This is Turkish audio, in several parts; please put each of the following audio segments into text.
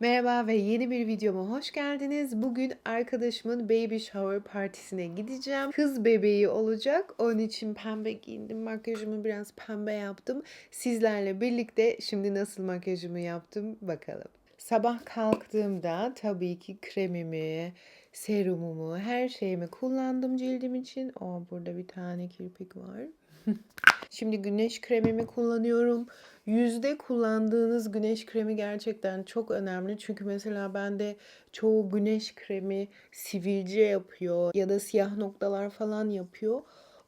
Merhaba ve yeni bir videoma hoş geldiniz. Bugün arkadaşımın baby shower partisine gideceğim. Kız bebeği olacak. Onun için pembe giyindim. Makyajımı biraz pembe yaptım. Sizlerle birlikte şimdi nasıl makyajımı yaptım bakalım. Sabah kalktığımda tabii ki kremimi, serumumu, her şeyimi kullandım cildim için. O burada bir tane kirpik var. Şimdi güneş kremimi kullanıyorum. Yüzde kullandığınız güneş kremi gerçekten çok önemli. Çünkü mesela bende çoğu güneş kremi sivilce yapıyor ya da siyah noktalar falan yapıyor.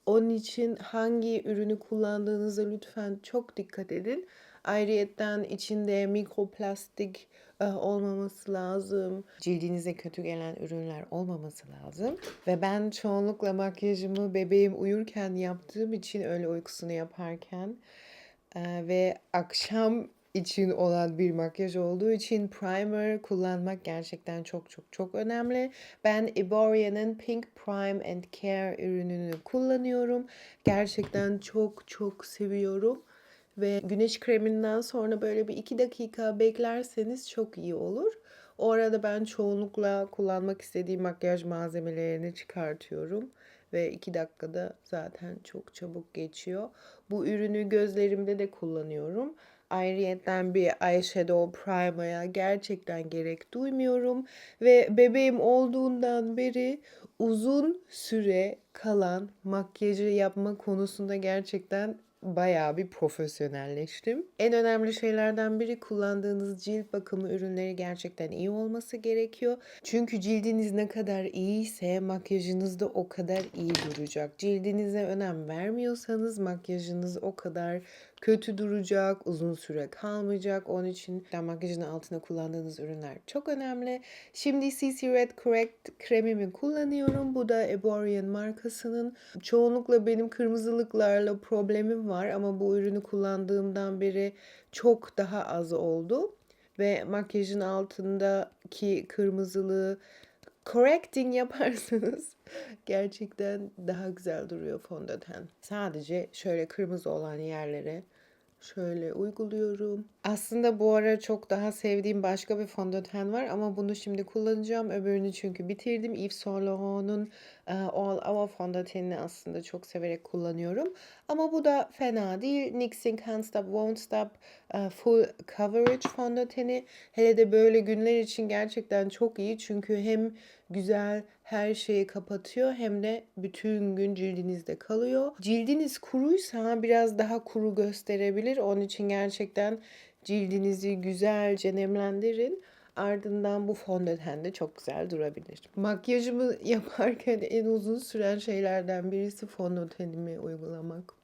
Onun için hangi ürünü kullandığınıza lütfen çok dikkat edin. Ayrıyetten içinde mikroplastik e, olmaması lazım. Cildinize kötü gelen ürünler olmaması lazım. Ve ben çoğunlukla makyajımı bebeğim uyurken yaptığım için öyle uykusunu yaparken e, ve akşam için olan bir makyaj olduğu için primer kullanmak gerçekten çok çok çok önemli. Ben Iboria'nın Pink Prime and Care ürününü kullanıyorum. Gerçekten çok çok seviyorum. Ve güneş kreminden sonra böyle bir iki dakika beklerseniz çok iyi olur. O arada ben çoğunlukla kullanmak istediğim makyaj malzemelerini çıkartıyorum. Ve iki dakikada zaten çok çabuk geçiyor. Bu ürünü gözlerimde de kullanıyorum. Ayrıyeten bir eyeshadow primer'a gerçekten gerek duymuyorum. Ve bebeğim olduğundan beri uzun süre kalan makyajı yapma konusunda gerçekten bayağı bir profesyonelleştim. En önemli şeylerden biri kullandığınız cilt bakımı ürünleri gerçekten iyi olması gerekiyor. Çünkü cildiniz ne kadar iyiyse makyajınız da o kadar iyi duracak. Cildinize önem vermiyorsanız makyajınız o kadar kötü duracak, uzun süre kalmayacak. Onun için makyajın altına kullandığınız ürünler çok önemli. Şimdi CC Red Correct kremimi kullanıyorum. Bu da Eborian markasının. Çoğunlukla benim kırmızılıklarla problemim var ama bu ürünü kullandığımdan beri çok daha az oldu. Ve makyajın altındaki kırmızılığı correcting yaparsanız gerçekten daha güzel duruyor fondöten. Sadece şöyle kırmızı olan yerlere şöyle uyguluyorum. Aslında bu ara çok daha sevdiğim başka bir fondöten var ama bunu şimdi kullanacağım. Öbürünü çünkü bitirdim. Yves Saint Laurent'un e, All Our fondötenini aslında çok severek kullanıyorum. Ama bu da fena değil. NYX'in Can't Stop Won't Stop e, Full Coverage fondöteni. Hele de böyle günler için gerçekten çok iyi. Çünkü hem güzel her şeyi kapatıyor hem de bütün gün cildinizde kalıyor. Cildiniz kuruysa biraz daha kuru gösterebilir. Onun için gerçekten cildinizi güzelce nemlendirin. Ardından bu fondöten de çok güzel durabilir. Makyajımı yaparken en uzun süren şeylerden birisi fondötenimi uygulamak.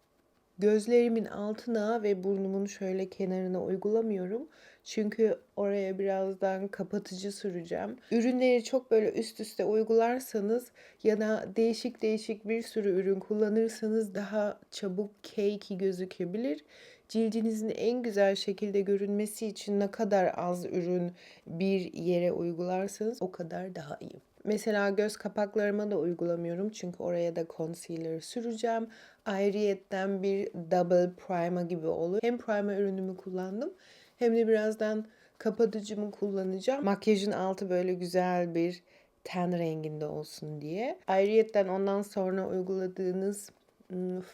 Gözlerimin altına ve burnumun şöyle kenarına uygulamıyorum. Çünkü oraya birazdan kapatıcı süreceğim. Ürünleri çok böyle üst üste uygularsanız ya da değişik değişik bir sürü ürün kullanırsanız daha çabuk cakey gözükebilir. Cildinizin en güzel şekilde görünmesi için ne kadar az ürün bir yere uygularsanız o kadar daha iyi. Mesela göz kapaklarıma da uygulamıyorum çünkü oraya da concealer süreceğim. Ayrıyetten bir double primer gibi oluyor. Hem primer ürünümü kullandım hem de birazdan kapatıcımı kullanacağım. Makyajın altı böyle güzel bir ten renginde olsun diye. Ayrıyetten ondan sonra uyguladığınız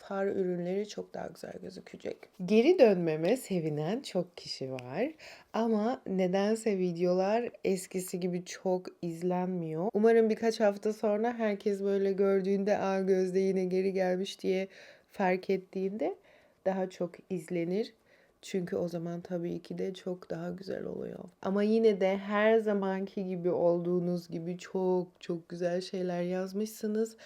far ürünleri çok daha güzel gözükecek. Geri dönmeme sevinen çok kişi var ama nedense videolar eskisi gibi çok izlenmiyor. Umarım birkaç hafta sonra herkes böyle gördüğünde "Aa Gözde yine geri gelmiş." diye fark ettiğinde daha çok izlenir. Çünkü o zaman tabii ki de çok daha güzel oluyor. Ama yine de her zamanki gibi olduğunuz gibi çok çok güzel şeyler yazmışsınız.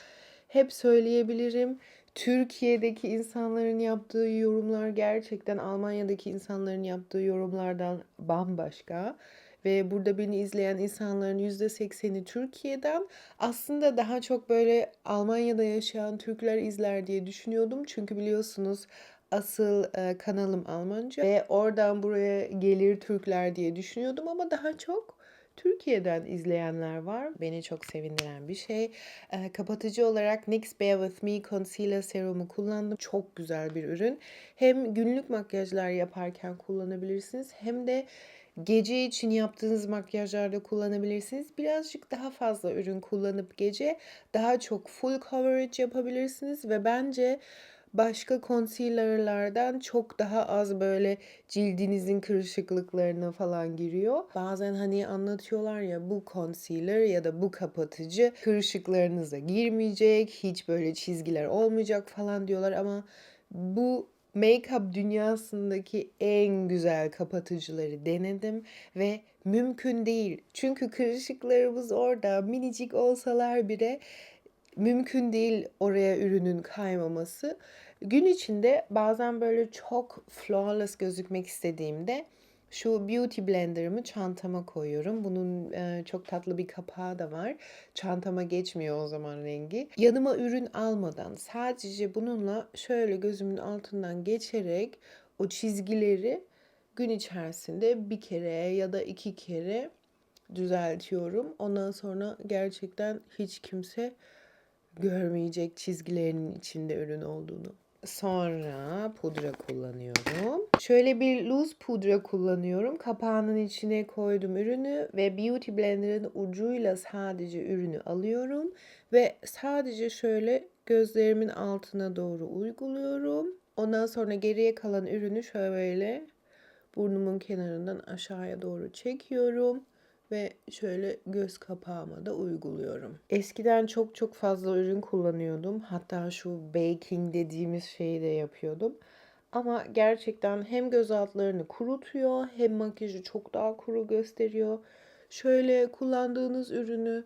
Hep söyleyebilirim. Türkiye'deki insanların yaptığı yorumlar gerçekten Almanya'daki insanların yaptığı yorumlardan bambaşka. Ve burada beni izleyen insanların %80'i Türkiye'den. Aslında daha çok böyle Almanya'da yaşayan Türkler izler diye düşünüyordum. Çünkü biliyorsunuz asıl e, kanalım Almanca ve oradan buraya gelir Türkler diye düşünüyordum ama daha çok Türkiye'den izleyenler var. Beni çok sevindiren bir şey. E, kapatıcı olarak NYX Bear With Me Concealer Serumu kullandım. Çok güzel bir ürün. Hem günlük makyajlar yaparken kullanabilirsiniz hem de Gece için yaptığınız makyajlarda kullanabilirsiniz. Birazcık daha fazla ürün kullanıp gece daha çok full coverage yapabilirsiniz ve bence başka concealer'lardan çok daha az böyle cildinizin kırışıklıklarına falan giriyor. Bazen hani anlatıyorlar ya bu concealer ya da bu kapatıcı kırışıklarınıza girmeyecek, hiç böyle çizgiler olmayacak falan diyorlar ama bu make-up dünyasındaki en güzel kapatıcıları denedim ve mümkün değil. Çünkü kırışıklarımız orada minicik olsalar bile mümkün değil oraya ürünün kaymaması. Gün içinde bazen böyle çok flawless gözükmek istediğimde şu Beauty Blender'ımı çantama koyuyorum. Bunun e, çok tatlı bir kapağı da var. Çantama geçmiyor o zaman rengi. Yanıma ürün almadan sadece bununla şöyle gözümün altından geçerek o çizgileri gün içerisinde bir kere ya da iki kere düzeltiyorum. Ondan sonra gerçekten hiç kimse görmeyecek çizgilerinin içinde ürün olduğunu. Sonra pudra kullanıyorum. Şöyle bir loose pudra kullanıyorum. Kapağının içine koydum ürünü ve Beauty Blender'ın ucuyla sadece ürünü alıyorum ve sadece şöyle gözlerimin altına doğru uyguluyorum. Ondan sonra geriye kalan ürünü şöyle burnumun kenarından aşağıya doğru çekiyorum ve şöyle göz kapağıma da uyguluyorum. Eskiden çok çok fazla ürün kullanıyordum. Hatta şu baking dediğimiz şeyi de yapıyordum. Ama gerçekten hem göz altlarını kurutuyor hem makyajı çok daha kuru gösteriyor. Şöyle kullandığınız ürünü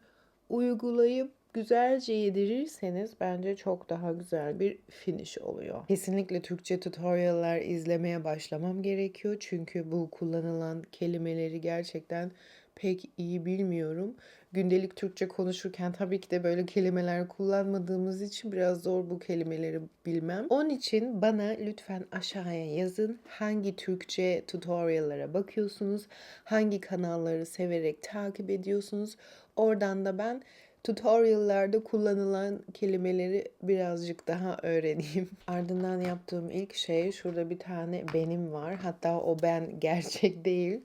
uygulayıp güzelce yedirirseniz bence çok daha güzel bir finish oluyor. Kesinlikle Türkçe tutorial'lar izlemeye başlamam gerekiyor. Çünkü bu kullanılan kelimeleri gerçekten pek iyi bilmiyorum. Gündelik Türkçe konuşurken tabii ki de böyle kelimeler kullanmadığımız için biraz zor bu kelimeleri bilmem. Onun için bana lütfen aşağıya yazın hangi Türkçe tutorial'lara bakıyorsunuz, hangi kanalları severek takip ediyorsunuz. Oradan da ben tutorial'larda kullanılan kelimeleri birazcık daha öğreneyim. Ardından yaptığım ilk şey şurada bir tane benim var. Hatta o ben gerçek değil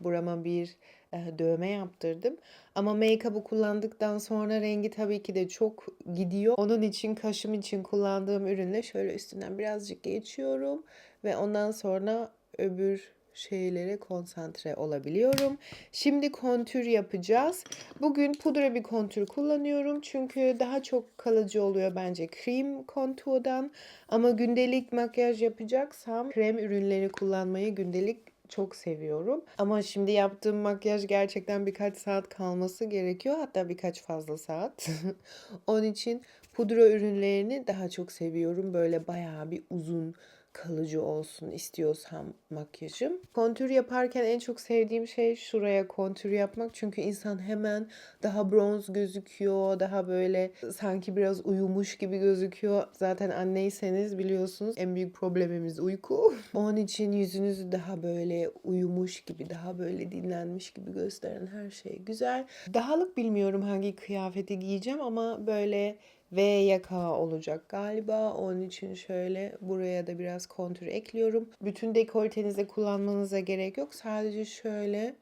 burama bir e, dövme yaptırdım. Ama make-up'ı kullandıktan sonra rengi tabii ki de çok gidiyor. Onun için kaşım için kullandığım ürünle şöyle üstünden birazcık geçiyorum. Ve ondan sonra öbür şeylere konsantre olabiliyorum. Şimdi kontür yapacağız. Bugün pudra bir kontür kullanıyorum. Çünkü daha çok kalıcı oluyor bence krem konturdan. Ama gündelik makyaj yapacaksam krem ürünleri kullanmayı gündelik çok seviyorum. Ama şimdi yaptığım makyaj gerçekten birkaç saat kalması gerekiyor. Hatta birkaç fazla saat. Onun için pudra ürünlerini daha çok seviyorum. Böyle bayağı bir uzun kalıcı olsun istiyorsam makyajım. Kontür yaparken en çok sevdiğim şey şuraya kontür yapmak. Çünkü insan hemen daha bronz gözüküyor. Daha böyle sanki biraz uyumuş gibi gözüküyor. Zaten anneyseniz biliyorsunuz en büyük problemimiz uyku. Onun için yüzünüzü daha böyle uyumuş gibi, daha böyle dinlenmiş gibi gösteren her şey güzel. Dahalık bilmiyorum hangi kıyafeti giyeceğim ama böyle V yaka olacak galiba. Onun için şöyle buraya da biraz kontür ekliyorum. Bütün dekoltenize kullanmanıza gerek yok. Sadece şöyle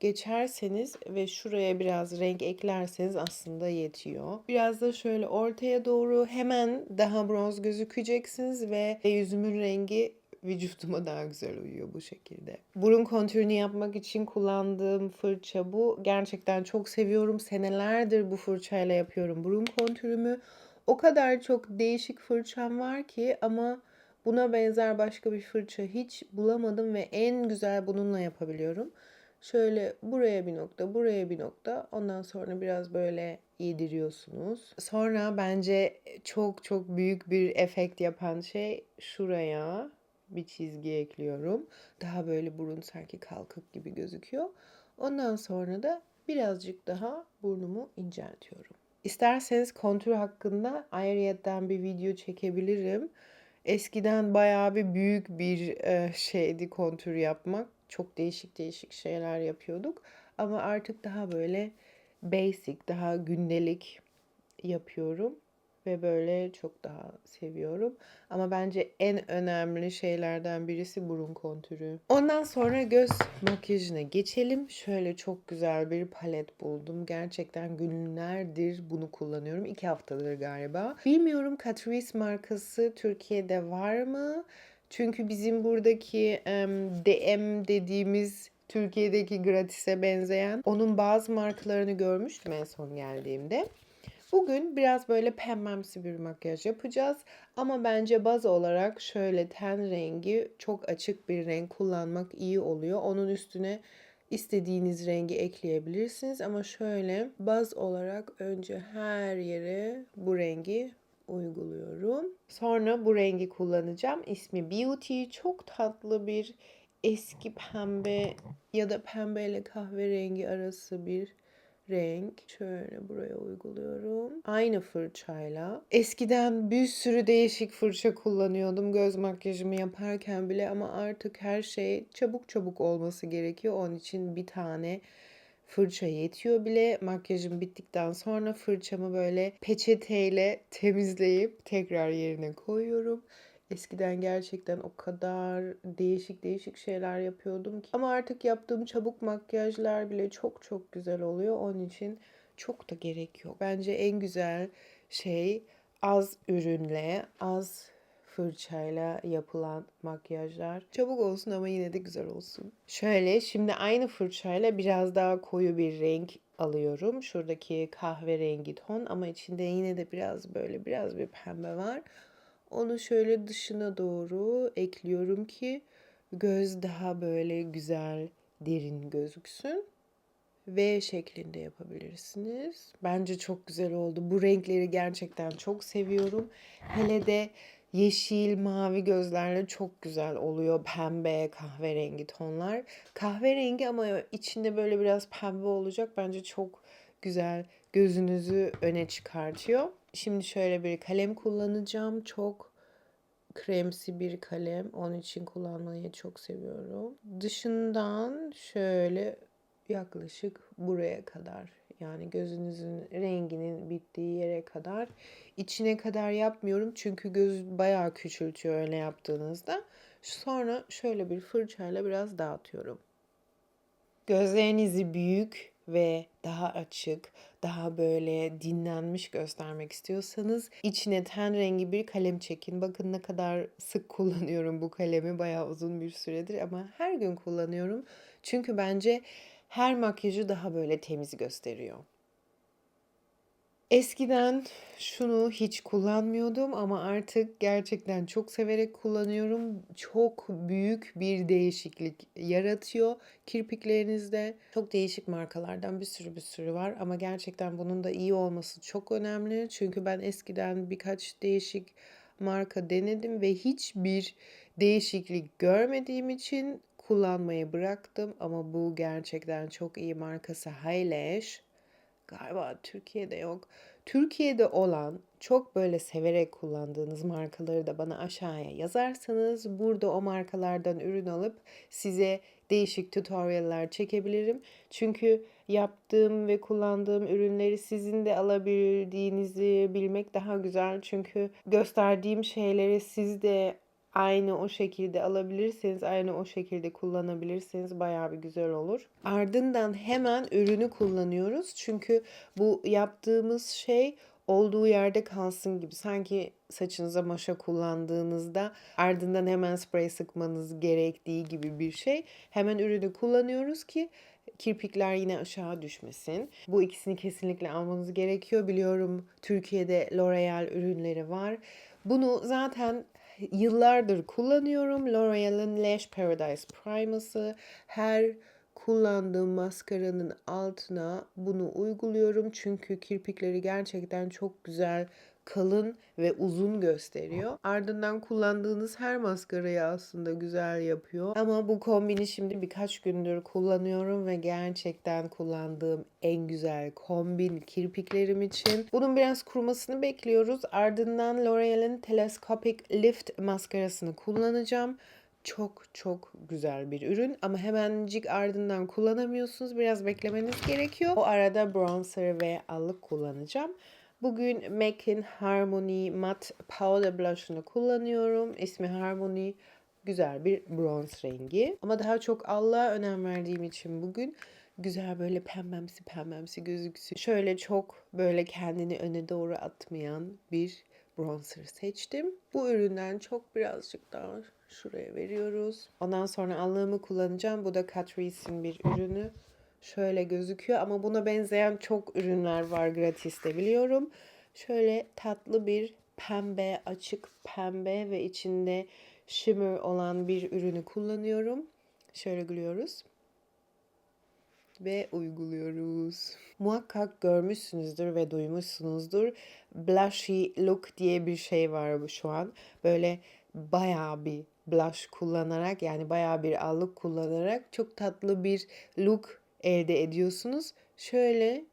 geçerseniz ve şuraya biraz renk eklerseniz aslında yetiyor. Biraz da şöyle ortaya doğru hemen daha bronz gözükeceksiniz ve yüzümün rengi vücutuma daha güzel uyuyor bu şekilde. Burun kontürünü yapmak için kullandığım fırça bu. Gerçekten çok seviyorum. Senelerdir bu fırçayla yapıyorum burun kontürümü. O kadar çok değişik fırçam var ki ama buna benzer başka bir fırça hiç bulamadım ve en güzel bununla yapabiliyorum. Şöyle buraya bir nokta, buraya bir nokta. Ondan sonra biraz böyle yediriyorsunuz. Sonra bence çok çok büyük bir efekt yapan şey şuraya bir çizgi ekliyorum. Daha böyle burun sanki kalkık gibi gözüküyor. Ondan sonra da birazcık daha burnumu inceltiyorum. İsterseniz kontür hakkında ayrıyetten bir video çekebilirim. Eskiden bayağı bir büyük bir e, şeydi kontür yapmak. Çok değişik değişik şeyler yapıyorduk. Ama artık daha böyle basic, daha gündelik yapıyorum. Ve böyle çok daha seviyorum. Ama bence en önemli şeylerden birisi burun kontürü. Ondan sonra göz makyajına geçelim. Şöyle çok güzel bir palet buldum. Gerçekten günlerdir bunu kullanıyorum. İki haftadır galiba. Bilmiyorum Catrice markası Türkiye'de var mı? Çünkü bizim buradaki em, DM dediğimiz Türkiye'deki gratis'e benzeyen onun bazı markalarını görmüştüm en son geldiğimde. Bugün biraz böyle pembemsi bir makyaj yapacağız. Ama bence baz olarak şöyle ten rengi çok açık bir renk kullanmak iyi oluyor. Onun üstüne istediğiniz rengi ekleyebilirsiniz. Ama şöyle baz olarak önce her yere bu rengi uyguluyorum. Sonra bu rengi kullanacağım. İsmi Beauty. Çok tatlı bir eski pembe ya da pembe ile kahverengi arası bir renk. Şöyle buraya uyguluyorum. Aynı fırçayla. Eskiden bir sürü değişik fırça kullanıyordum göz makyajımı yaparken bile ama artık her şey çabuk çabuk olması gerekiyor. Onun için bir tane fırça yetiyor bile. Makyajım bittikten sonra fırçamı böyle peçeteyle temizleyip tekrar yerine koyuyorum. Eskiden gerçekten o kadar değişik değişik şeyler yapıyordum ki. Ama artık yaptığım çabuk makyajlar bile çok çok güzel oluyor. Onun için çok da gerek yok. Bence en güzel şey az ürünle, az fırçayla yapılan makyajlar. Çabuk olsun ama yine de güzel olsun. Şöyle şimdi aynı fırçayla biraz daha koyu bir renk alıyorum. Şuradaki kahverengi ton ama içinde yine de biraz böyle biraz bir pembe var. Onu şöyle dışına doğru ekliyorum ki göz daha böyle güzel, derin gözüksün. V şeklinde yapabilirsiniz. Bence çok güzel oldu. Bu renkleri gerçekten çok seviyorum. Hele de yeşil, mavi gözlerle çok güzel oluyor. Pembe, kahverengi tonlar. Kahverengi ama içinde böyle biraz pembe olacak. Bence çok güzel gözünüzü öne çıkartıyor. Şimdi şöyle bir kalem kullanacağım. Çok kremsi bir kalem. Onun için kullanmayı çok seviyorum. Dışından şöyle yaklaşık buraya kadar yani gözünüzün renginin bittiği yere kadar içine kadar yapmıyorum çünkü göz bayağı küçültüyor öyle yaptığınızda. Sonra şöyle bir fırçayla biraz dağıtıyorum. Gözlerinizi büyük ve daha açık, daha böyle dinlenmiş göstermek istiyorsanız içine ten rengi bir kalem çekin. Bakın ne kadar sık kullanıyorum bu kalemi bayağı uzun bir süredir ama her gün kullanıyorum. Çünkü bence her makyajı daha böyle temiz gösteriyor. Eskiden şunu hiç kullanmıyordum ama artık gerçekten çok severek kullanıyorum. Çok büyük bir değişiklik yaratıyor kirpiklerinizde. Çok değişik markalardan bir sürü bir sürü var ama gerçekten bunun da iyi olması çok önemli. Çünkü ben eskiden birkaç değişik marka denedim ve hiçbir değişiklik görmediğim için kullanmayı bıraktım ama bu gerçekten çok iyi markası Haylash. Galiba Türkiye'de yok. Türkiye'de olan çok böyle severek kullandığınız markaları da bana aşağıya yazarsanız burada o markalardan ürün alıp size değişik tutorial'lar çekebilirim. Çünkü yaptığım ve kullandığım ürünleri sizin de alabildiğinizi bilmek daha güzel. Çünkü gösterdiğim şeyleri siz de aynı o şekilde alabilirseniz, aynı o şekilde kullanabilirseniz bayağı bir güzel olur. Ardından hemen ürünü kullanıyoruz. Çünkü bu yaptığımız şey olduğu yerde kalsın gibi. Sanki saçınıza maşa kullandığınızda ardından hemen sprey sıkmanız gerektiği gibi bir şey. Hemen ürünü kullanıyoruz ki kirpikler yine aşağı düşmesin. Bu ikisini kesinlikle almanız gerekiyor. Biliyorum Türkiye'de L'Oreal ürünleri var. Bunu zaten yıllardır kullanıyorum. L'Oreal'ın Lash Paradise Primer'sı. Her kullandığım maskaranın altına bunu uyguluyorum. Çünkü kirpikleri gerçekten çok güzel kalın ve uzun gösteriyor. Ardından kullandığınız her maskarayı aslında güzel yapıyor. Ama bu kombini şimdi birkaç gündür kullanıyorum ve gerçekten kullandığım en güzel kombin kirpiklerim için. Bunun biraz kurumasını bekliyoruz. Ardından L'Oreal'in Telescopic Lift maskarasını kullanacağım. Çok çok güzel bir ürün ama hemencik ardından kullanamıyorsunuz. Biraz beklemeniz gerekiyor. O arada bronzer ve allık kullanacağım. Bugün MAC'in Harmony Matte Powder Blush'ını kullanıyorum. İsmi Harmony. Güzel bir bronz rengi. Ama daha çok Allah'a önem verdiğim için bugün güzel böyle pembemsi pembemsi gözüksün. Şöyle çok böyle kendini öne doğru atmayan bir bronzer seçtim. Bu üründen çok birazcık daha şuraya veriyoruz. Ondan sonra allığımı kullanacağım. Bu da Catrice'in bir ürünü. Şöyle gözüküyor ama buna benzeyen çok ürünler var gratiste biliyorum. Şöyle tatlı bir pembe, açık pembe ve içinde shimmer olan bir ürünü kullanıyorum. Şöyle gülüyoruz ve uyguluyoruz. Muhakkak görmüşsünüzdür ve duymuşsunuzdur. Blushy look diye bir şey var bu şu an. Böyle bayağı bir blush kullanarak yani bayağı bir allık kullanarak çok tatlı bir look elde ediyorsunuz. Şöyle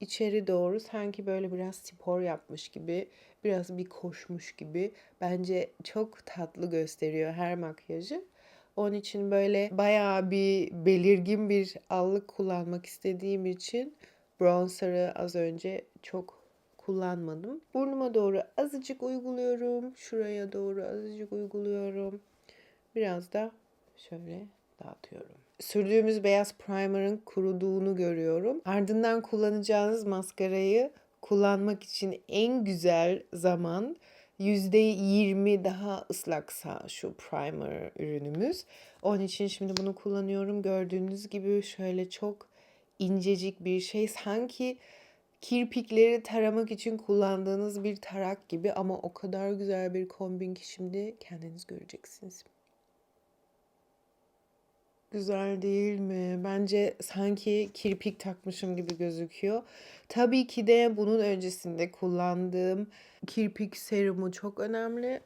içeri doğru sanki böyle biraz spor yapmış gibi, biraz bir koşmuş gibi bence çok tatlı gösteriyor her makyajı. Onun için böyle bayağı bir belirgin bir allık kullanmak istediğim için bronzer'ı az önce çok kullanmadım. Burnuma doğru azıcık uyguluyorum. Şuraya doğru azıcık uyguluyorum. Biraz da şöyle dağıtıyorum. Sürdüğümüz beyaz primer'ın kuruduğunu görüyorum. Ardından kullanacağınız maskarayı kullanmak için en güzel zaman %20 daha ıslaksa şu primer ürünümüz. Onun için şimdi bunu kullanıyorum. Gördüğünüz gibi şöyle çok incecik bir şey. Sanki kirpikleri taramak için kullandığınız bir tarak gibi ama o kadar güzel bir kombin ki şimdi kendiniz göreceksiniz. Güzel değil mi? Bence sanki kirpik takmışım gibi gözüküyor. Tabii ki de bunun öncesinde kullandığım kirpik serumu çok önemli.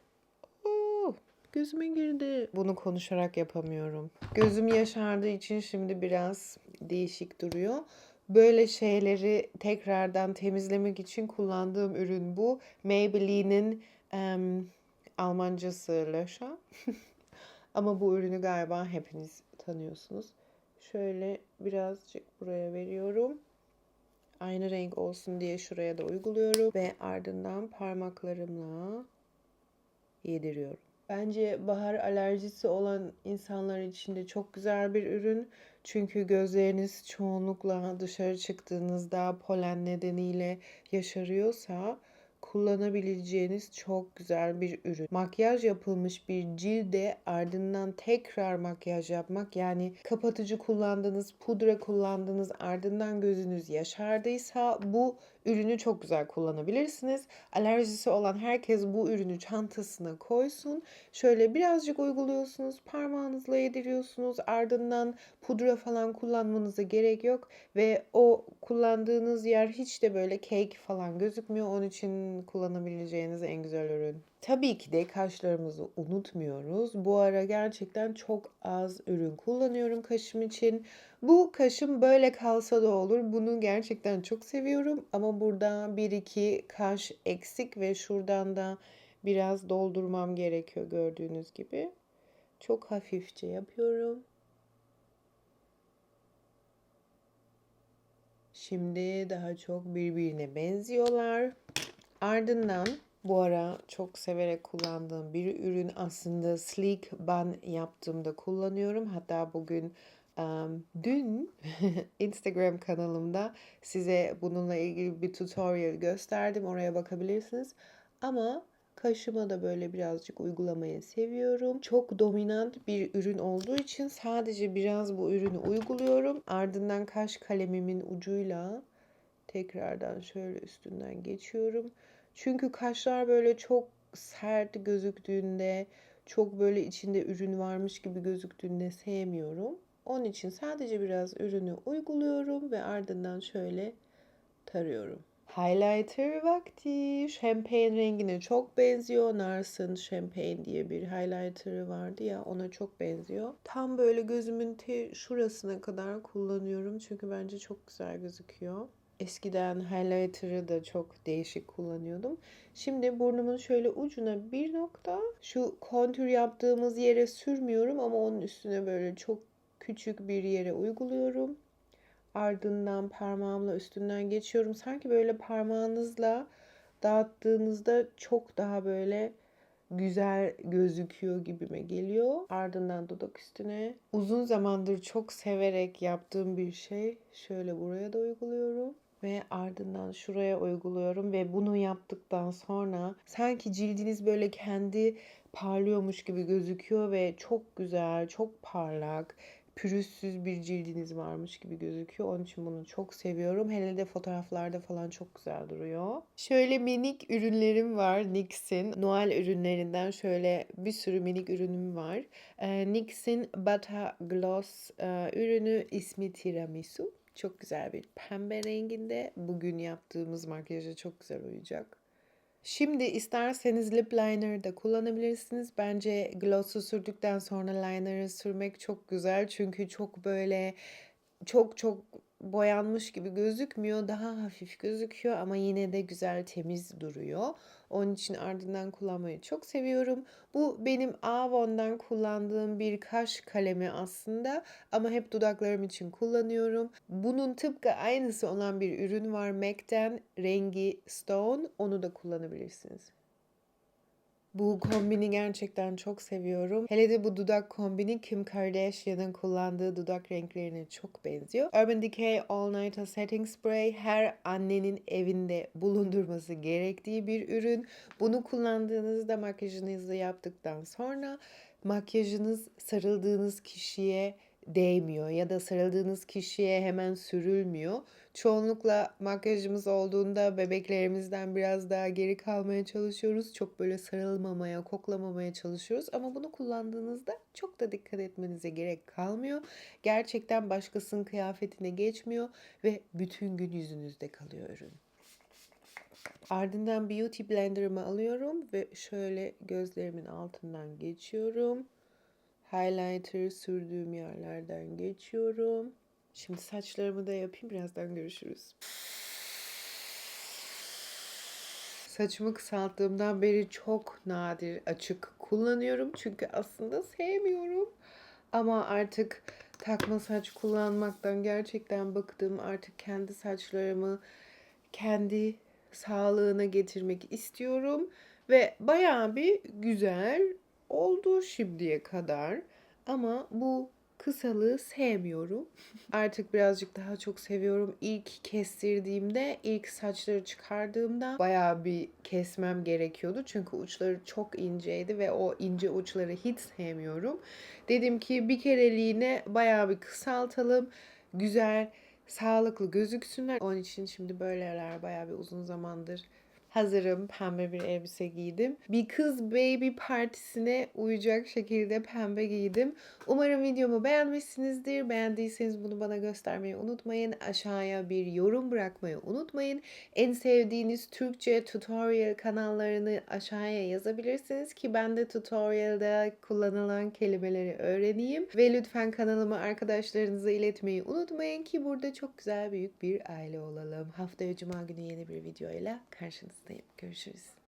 Oo, gözüme girdi. Bunu konuşarak yapamıyorum. Gözüm yaşardığı için şimdi biraz değişik duruyor. Böyle şeyleri tekrardan temizlemek için kullandığım ürün bu. Maybelline'in um, Almancası Löscher. Ama bu ürünü galiba hepiniz tanıyorsunuz. Şöyle birazcık buraya veriyorum. Aynı renk olsun diye şuraya da uyguluyorum. Ve ardından parmaklarımla yediriyorum. Bence bahar alerjisi olan insanlar için de çok güzel bir ürün. Çünkü gözleriniz çoğunlukla dışarı çıktığınızda polen nedeniyle yaşarıyorsa kullanabileceğiniz çok güzel bir ürün. Makyaj yapılmış bir cilde ardından tekrar makyaj yapmak yani kapatıcı kullandınız, pudra kullandınız ardından gözünüz yaşardıysa bu ürünü çok güzel kullanabilirsiniz. Alerjisi olan herkes bu ürünü çantasına koysun. Şöyle birazcık uyguluyorsunuz, parmağınızla yediriyorsunuz. Ardından pudra falan kullanmanıza gerek yok ve o kullandığınız yer hiç de böyle cake falan gözükmüyor. Onun için kullanabileceğiniz en güzel ürün. Tabii ki de kaşlarımızı unutmuyoruz. Bu ara gerçekten çok az ürün kullanıyorum kaşım için. Bu kaşım böyle kalsa da olur. Bunu gerçekten çok seviyorum. Ama burada bir iki kaş eksik ve şuradan da biraz doldurmam gerekiyor gördüğünüz gibi. Çok hafifçe yapıyorum. Şimdi daha çok birbirine benziyorlar. Ardından bu ara çok severek kullandığım bir ürün aslında Sleek Bun yaptığımda kullanıyorum. Hatta bugün um, dün Instagram kanalımda size bununla ilgili bir tutorial gösterdim. Oraya bakabilirsiniz. Ama kaşıma da böyle birazcık uygulamayı seviyorum. Çok dominant bir ürün olduğu için sadece biraz bu ürünü uyguluyorum. Ardından kaş kalemimin ucuyla tekrardan şöyle üstünden geçiyorum. Çünkü kaşlar böyle çok sert gözüktüğünde, çok böyle içinde ürün varmış gibi gözüktüğünde sevmiyorum. Onun için sadece biraz ürünü uyguluyorum ve ardından şöyle tarıyorum. Highlighter vakti. Champagne rengine çok benziyor. Nars'ın Champagne diye bir highlighter'ı vardı ya ona çok benziyor. Tam böyle gözümün te şurasına kadar kullanıyorum. Çünkü bence çok güzel gözüküyor. Eskiden highlighter'ı da çok değişik kullanıyordum. Şimdi burnumun şöyle ucuna bir nokta şu kontür yaptığımız yere sürmüyorum ama onun üstüne böyle çok küçük bir yere uyguluyorum. Ardından parmağımla üstünden geçiyorum. Sanki böyle parmağınızla dağıttığınızda çok daha böyle güzel gözüküyor gibime geliyor. Ardından dudak üstüne uzun zamandır çok severek yaptığım bir şey. Şöyle buraya da uyguluyorum ve ardından şuraya uyguluyorum ve bunu yaptıktan sonra sanki cildiniz böyle kendi parlıyormuş gibi gözüküyor ve çok güzel, çok parlak, pürüzsüz bir cildiniz varmış gibi gözüküyor. Onun için bunu çok seviyorum. Hele de fotoğraflarda falan çok güzel duruyor. Şöyle minik ürünlerim var NYX'in. Noel ürünlerinden şöyle bir sürü minik ürünüm var. Ee, NYX'in Bata Gloss e, ürünü ismi Tiramisu. Çok güzel bir pembe renginde. Bugün yaptığımız makyaja çok güzel uyacak. Şimdi isterseniz lip liner da kullanabilirsiniz. Bence gloss'u sürdükten sonra liner'ı sürmek çok güzel. Çünkü çok böyle çok çok boyanmış gibi gözükmüyor. Daha hafif gözüküyor ama yine de güzel temiz duruyor. Onun için ardından kullanmayı çok seviyorum. Bu benim Avon'dan kullandığım bir kaş kalemi aslında ama hep dudaklarım için kullanıyorum. Bunun tıpkı aynısı olan bir ürün var MAC'ten rengi Stone. Onu da kullanabilirsiniz. Bu kombini gerçekten çok seviyorum. Hele de bu dudak kombini Kim Kardashian'ın kullandığı dudak renklerine çok benziyor. Urban Decay All Night Setting Spray her annenin evinde bulundurması gerektiği bir ürün. Bunu kullandığınızda makyajınızı yaptıktan sonra makyajınız sarıldığınız kişiye değmiyor ya da sarıldığınız kişiye hemen sürülmüyor. Çoğunlukla makyajımız olduğunda bebeklerimizden biraz daha geri kalmaya çalışıyoruz. Çok böyle sarılmamaya, koklamamaya çalışıyoruz. Ama bunu kullandığınızda çok da dikkat etmenize gerek kalmıyor. Gerçekten başkasının kıyafetine geçmiyor ve bütün gün yüzünüzde kalıyor ürün. Ardından Beauty Blender'ımı alıyorum ve şöyle gözlerimin altından geçiyorum. Highlighter sürdüğüm yerlerden geçiyorum. Şimdi saçlarımı da yapayım. Birazdan görüşürüz. Saçımı kısalttığımdan beri çok nadir açık kullanıyorum. Çünkü aslında sevmiyorum. Ama artık takma saç kullanmaktan gerçekten bıktım. Artık kendi saçlarımı kendi sağlığına getirmek istiyorum. Ve bayağı bir güzel oldu şimdiye kadar. Ama bu kısalığı sevmiyorum. Artık birazcık daha çok seviyorum. İlk kestirdiğimde, ilk saçları çıkardığımda bayağı bir kesmem gerekiyordu. Çünkü uçları çok inceydi ve o ince uçları hiç sevmiyorum. Dedim ki bir kereliğine bayağı bir kısaltalım. Güzel, sağlıklı gözüksünler. Onun için şimdi böyleler bayağı bir uzun zamandır hazırım. Pembe bir elbise giydim. Bir kız baby partisine uyacak şekilde pembe giydim. Umarım videomu beğenmişsinizdir. Beğendiyseniz bunu bana göstermeyi unutmayın. Aşağıya bir yorum bırakmayı unutmayın. En sevdiğiniz Türkçe tutorial kanallarını aşağıya yazabilirsiniz ki ben de tutorialda kullanılan kelimeleri öğreneyim. Ve lütfen kanalımı arkadaşlarınıza iletmeyi unutmayın ki burada çok güzel büyük bir aile olalım. Haftaya cuma günü yeni bir videoyla karşınızdayım. Görüşürüz.